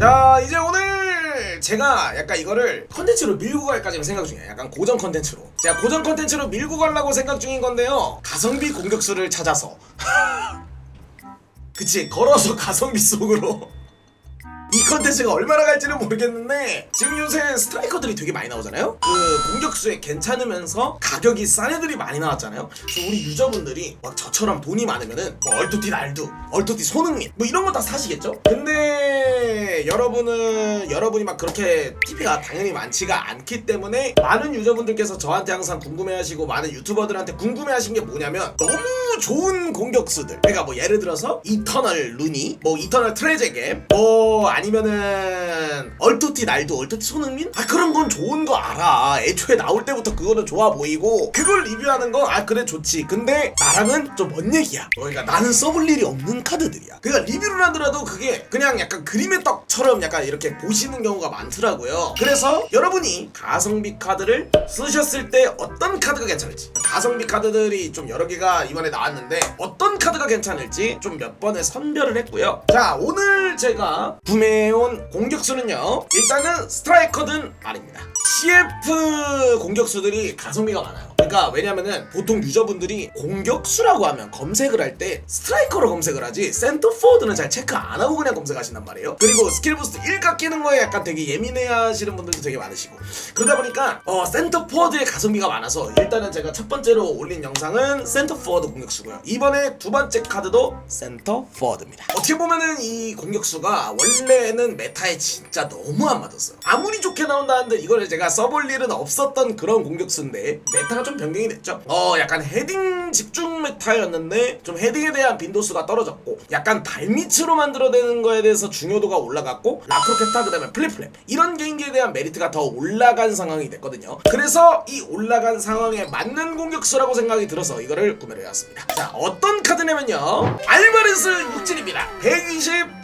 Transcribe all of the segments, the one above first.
자 이제 오늘 제가 약간 이거를 컨텐츠로 밀고 갈까 지금 생각 중이에요. 약간 고정 컨텐츠로. 제가 고정 컨텐츠로 밀고 가려고 생각 중인 건데요. 가성비 공격수를 찾아서. 그치 걸어서 가성비 속으로. 이 컨텐츠가 얼마나 갈지는 모르겠는데 지금 요새 스트라이커들이 되게 많이 나오잖아요? 그 공격수에 괜찮으면서 가격이 싼 애들이 많이 나왔잖아요? 그래서 우리 유저분들이 막 저처럼 돈이 많으면은 뭐 얼토티 날두 얼토티 손흥민 뭐 이런 거 다 사시겠죠? 근데 여러분은 여러분이 막 그렇게 TP가 당연히 많지가 않기 때문에 많은 유저분들께서 저한테 항상 궁금해하시고 많은 유튜버들한테 궁금해하신 게 뭐냐면 너무 좋은 공격수들. 그러니까 뭐 예를 들어서 이터널 루니 뭐 이터널 트레제게 뭐 아니면은 얼토티 날도 얼토티 손흥민? 아 그런 건 좋은 거 알아. 애초에 나올 때부터 그거는 좋아 보이고 그걸 리뷰하는 건 아 그래 좋지. 근데 나랑은 좀 먼 얘기야? 그러니까 나는 써볼 일이 없는 카드들이야. 그러니까 리뷰를 하더라도 그게 그냥 약간 그림의 떡 처럼 약간 이렇게 보시는 경우가 많더라고요. 그래서 여러분이 가성비 카드를 쓰셨을 때 어떤 카드가 괜찮을지 가성비 카드들이 좀 여러 개가 이번에 나왔는데 어떤 카드가 괜찮을지 좀 몇 번에 선별을 했고요. 자 오늘 제가 구매해온 공격수는요 일단은 스트라이커든 아닙니다. CF 공격수들이 가성비가 많아요 그러니까 왜냐면은 보통 유저분들이 공격수라고 하면 검색을 할 때 스트라이커로 검색을 하지 센터 포워드는 잘 체크 안 하고 그냥 검색하신단 말이에요. 그리고 스킬 부스트 1각 끼는 거에 약간 되게 예민해 하시는 분들도 되게 많으시고. 그러다 보니까 어 센터 포워드의 가성비가 많아서 일단은 제가 첫 번째로 올린 영상은 센터 포워드 공격수고요. 이번에 두 번째 카드도 센터 포워드입니다. 어떻게 보면은 이 공격수가 원래는 메타에 진짜 너무 안 맞았어요. 아무리 좋게 나온다는데 이걸 제가 써볼 일은 없었던 그런 공격수인데 메타가 좀 변경이 됐죠. 어 약간 헤딩 집중 메타였는데 좀 헤딩에 대한 빈도수가 떨어졌고 약간 발밑으로 만들어내는 거에 대해서 중요도가 올라갔고 라크로켓타 그다음에 플립플랩 이런 개인기에 대한 메리트가 더 올라간 상황이 됐거든요. 그래서 이 올라간 상황에 맞는 공격수라고 생각이 들어서 이거를 구매를 해왔습니다. 자 어떤 카드냐면요. 알바레스 육진입니다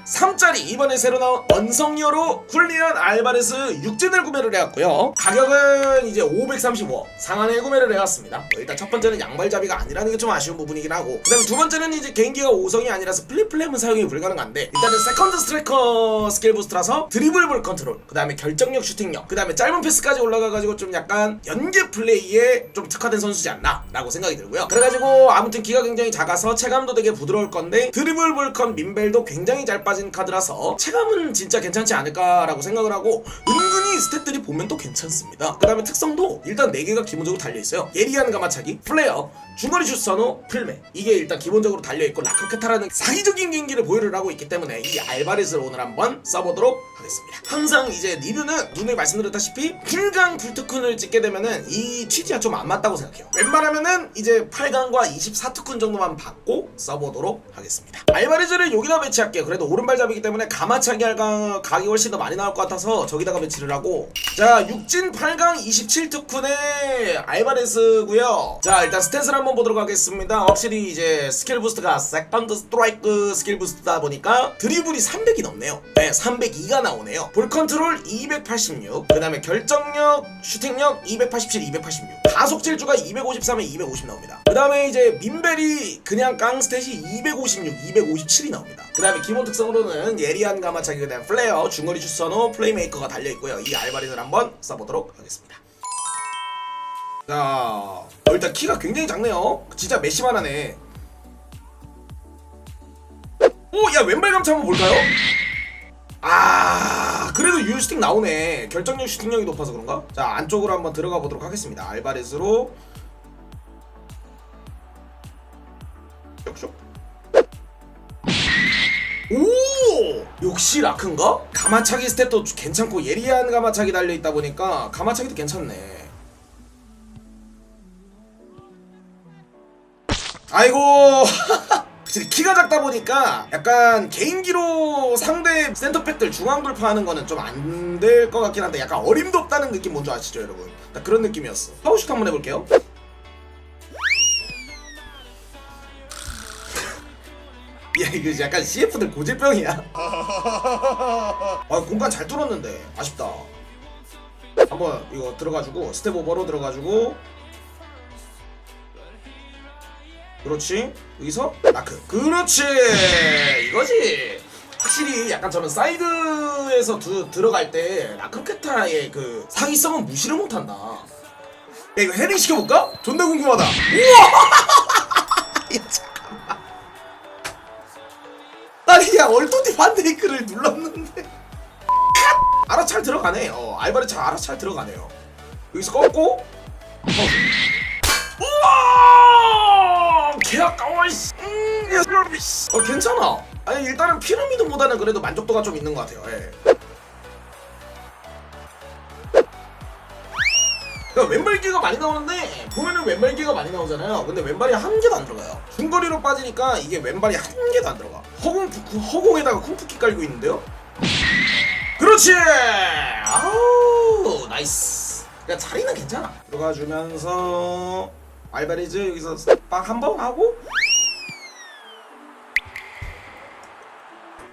123짜리 이번에 새로 나온 원성여로 훌리안 알바레스 육진을 구매를 해왔고요. 가격은 이제 535 상한에 구매를 해왔습니다. 뭐 일단 첫 번째는 양발잡이가 아니라는 게 좀 아쉬운 부분이긴 하고 그 다음에 두 번째는 이제 개인기가 5성이 아니라서 플립플랩은 사용이 불가능한데 일단은 세컨드 스트라이커 스킬 부스트라서 드리블 볼 컨트롤 그 다음에 결정력 슈팅력 그 다음에 짧은 패스까지 올라가가지고 좀 약간 연계 플레이에 좀 특화된 선수지 않나 라고 생각이 들고요. 그래가지고 아무튼 키가 굉장히 작아서 체감도 되게 부드러울 건데 드리블 볼컨 민벨도 굉장히 잘 빠진 카드라서 체감은 진짜 괜찮지 않을까라고 생각을 하고 은근히 스탯들이 보면 또 괜찮습니다. 그 다음에 특성도 일단 4개가 기본적으로 달려있어요. 예리한 가마차기 플레이어 중거리 슛 선호 풀메. 이게 일단 기본적으로 달려있고 라크로케타라는 사기적인 경기를 보유를 하고 있기 때문에 이 알바레스를 오늘 한번 써보도록 하겠습니다. 항상 이제 리뷰는 눈에 말씀드렸다시피 풀강 풀트쿤을 찍게 되면은 이 취지가 좀 안 맞다고 생각해요. 웬만하면은 이제 8강과 24특훈 정도만 받고 써보도록 하겠습니다. 알바레즈를 여기다 배치할게요. 그래도 오른 발잡이기 때문에 가마차기 할 가- 각이 훨씬 더 많이 나올 것 같아서 저기다가 배치를 하고. 자 육진 8강 27특훈의 알바레스고요. 자 일단 스탯을 한번 보도록 하겠습니다. 확실히 이제 스킬 부스트가 세컨드 스트라이크 스킬 부스트다 보니까 드리블이 300이 넘네요. 네 302가 나오네요. 볼 컨트롤 286 그 다음에 결정력 슈팅력 287 286 가속 질주가 253에 250 나옵니다. 그 다음에 이제 민벨이 그냥 깡 스탯이 256 257이 나옵니다. 그 다음에 기본 특성으로 는 예리한 가마차기 그 다음 플레이어 중거리 슛 선호 플레이메이커가 달려있고요 이 알바린을 한번 써보도록 하겠습니다 자, 어, 일단 키가 굉장히 작네요. 진짜 메시만 하네. 오, 야 왼발 감차 한번 볼까요? 아, 그래도 유스틱 나오네. 결정력 슈팅력이 높아서 그런가? 자, 안쪽으로 한번 들어가 보도록 하겠습니다. 알바레스로. 역시 라크인가? 가마차기 스탯도 괜찮고 예리한 가마차기 달려있다 보니까 가마차기도 괜찮네. 아이고 키가 작다 보니까 약간 개인기로 상대 센터백들 중앙 돌파하는 거는 좀 안 될 것 같긴 한데 약간 어림도 없다는 느낌 뭔지 아시죠 여러분 딱 그런 느낌이었어 파워슛 한번 해볼게요 야 이거 약간 CF들 고질병이야. 아 공간 잘 뚫었는데. 아쉽다. 한번 이거 들어가지고 스텝 오버로 들어가지고. 그렇지? 여기서? 라크. 그렇지! 이거지! 확실히 약간 저는 사이드에서 두, 들어갈 때 라크로케타의 그 사기성은 무시를 못한다. 야 이거 헤딩 시켜볼까? 존나 궁금하다. 우와! 야 잠깐만. 아니 야 얼토티 반데이크를 눌렀는데. 컷! 알아 잘 들어가네. 어 알바르 잘 알아 잘 들어가네요. 여기서 꺾고. 어. 우와! 개 아까워 씨. 음. 어 괜찮아. 아니 일단은 피라미드보다는 그래도 만족도가 좀 있는 것 같아요. 예. 그러니까 왼발기가 많이 나오는데 보면은 왼발기가 많이 나오잖아요. 근데 왼발이 한 개도 안 들어가요. 중거리로 빠지니까 이게 왼발이 한 개도 안 들어가. 허공 푸- 허공에다가 쿵푸키 깔고 있는데요. 그렇지. 아우 나이스. 그러니까 자리는 괜찮아. 들어가 주면서 알바리즈 여기서 빡 한 번 하고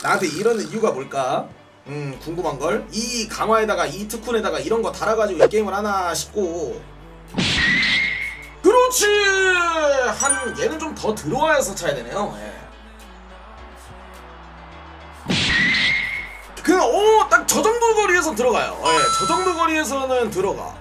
나한테 이러는 이유가 뭘까? 음 궁금한 걸. 이 강화에다가 이 특훈에다가 이런 거 달아가지고 이 게임을 하나 싶고. 그렇지. 한 얘는 좀 더 들어와서 차야 되네요. 예. 그냥 오딱 저 정도 거리에서 들어가요. 예, 저 정도 거리에서는 들어가.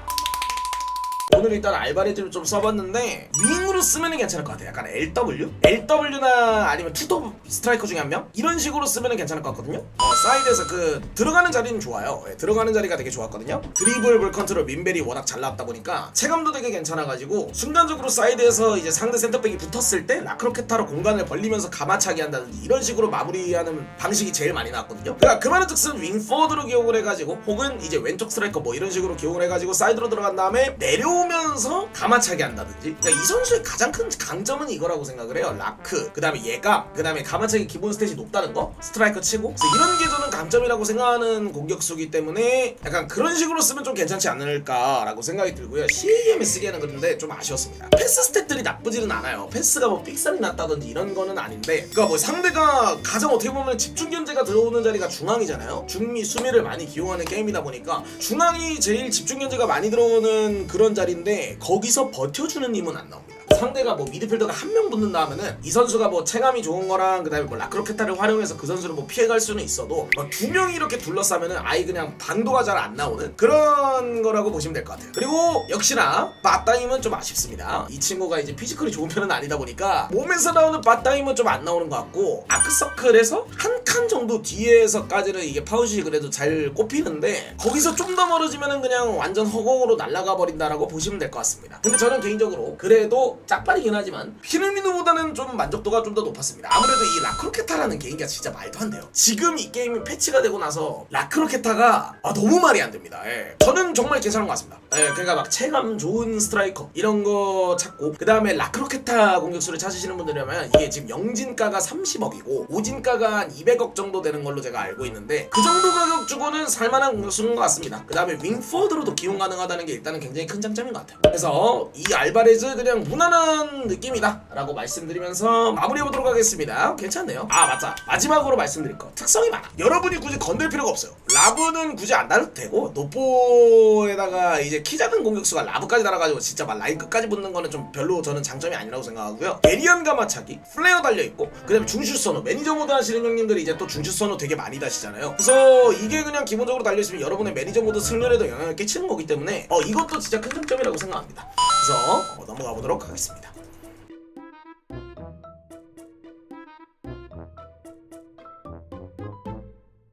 오늘 일단 알바레즈를 좀 써봤는데 윙으로 쓰면 괜찮을 것 같아요. 약간 LW? LW나 아니면 투톱 스트라이커 중에 한 명? 이런 식으로 쓰면 괜찮을 것 같거든요. 어, 사이드에서 그 들어가는 자리는 좋아요. 예, 들어가는 자리가 되게 좋았거든요. 드리블, 볼 컨트롤, 민벨이 워낙 잘 나왔다 보니까 체감도 되게 괜찮아가지고 순간적으로 사이드에서 이제 상대 센터백이 붙었을 때 라크로케타로 공간을 벌리면서 가마차기 한다든지 이런 식으로 마무리하는 방식이 제일 많이 나왔거든요. 그러니까 그 말은 즉슨 윙포드로 기용을 해가지고 혹은 이제 왼쪽 스트라이커 뭐 이런 식으로 기용을 해가지고 사이드로 들어간 다음에 내려오면서 가마차기 한다든지 그러니까 이 선수의 가장 큰 강점은 이거라고 생각을 해요. 라크 그 다음에 얘가 그 다음에 가마차기 기본 스탯이 높다는 거 스트라이커 치고 이런 게 저는 강점이라고 생각하는 공격수기 때문에 약간 그런 식으로 쓰면 좀 괜찮지 않을까라고 생각이 들고요. CAM에 쓰기에는 그런데 좀 아쉬웠습니다. 패스 스탯들이 나쁘지는 않아요. 패스가 뭐 삑살이 났다든지 이런 거는 아닌데 그러니까 뭐 상대가 가장 어떻게 보면 집중 견제가 들어오는 자리가 중앙이잖아요. 중미 수미를 많이 기용하는 게임이다 보니까 중앙이 제일 집중 견제가 많이 들어오는 그런 자리인데 거기서 버텨주는 힘은 안 나옵니다. 상대가 뭐 미드필더가 한 명 붙는다 하면은 이 선수가 뭐 체감이 좋은 거랑 그다음에 뭐 라크로케타를 활용해서 그 선수를 뭐 피해갈 수는 있어도 뭐두 명이 이렇게 둘러싸면은 아예 그냥 방도가 잘 안 나오는 그런 거라고 보시면 될 것 같아요. 그리고 역시나 빠따임은 좀 아쉽습니다. 이 친구가 이제 피지컬이 좋은 편은 아니다 보니까 몸에서 나오는 빠따임은 좀 안 나오는 것 같고 아크서클에서 한 칸 정도 뒤에서까지는 이게 파우시 그래도 잘 꼽히는데 거기서 좀 더 멀어지면은 그냥 완전 허공으로 날아가 버린다라고 보시면 될 것 같습니다. 근데 저는 개인적으로 그래도 짝발이긴 하지만 피르미누보다는 좀 만족도가 좀 더 높았습니다. 아무래도 이 라크로케타라는 개인기가 진짜 말도 안 돼요. 지금 이 게임이 패치가 되고 나서 라크로케타가 아, 너무 말이 안 됩니다. 예. 저는 정말 괜찮은 것 같습니다. 예, 그러니까 막 체감 좋은 스트라이커 이런 거 찾고 그 다음에 라크로케타 공격수를 찾으시는 분들이라면 이게 지금 영진가가 30억이고 오진가가 한 200억 정도 되는 걸로 제가 알고 있는데 그 정도 가격 주고는 살만한 공격수인 것 같습니다. 그 다음에 윙포드로도 기용 가능하다는 게 일단은 굉장히 큰 장점인 것 같아요. 그래서 이 알바레즈 그냥 무난한 느낌이다 라고 말씀드리면서 마무리해보도록 하겠습니다. 괜찮네요. 아 맞다. 마지막으로 말씀드릴 거 특성이 많아. 여러분이 굳이 건들 필요가 없어요. 라브는 굳이 안 달아도 되고 노포에다가 이제 키 작은 공격수가 라브까지 달아가지고 진짜 막 라인 끝까지 붙는 거는 좀 별로 저는 장점이 아니라고 생각하고요. 에리언 가마차기, 플레어 달려있고 그 다음에 중슛 선호, 매니저 모드 하시는 형님들이 이제 또 중슛 선호 되게 많이 다시잖아요. 그래서 이게 그냥 기본적으로 달려있으면 여러분의 매니저 모드 승률에도 영향을 끼치는 거기 때문에 어 이것도 진짜 큰 장점이라고 생각합니다. 그래서 어, 넘어가 보도록 하겠 습니다.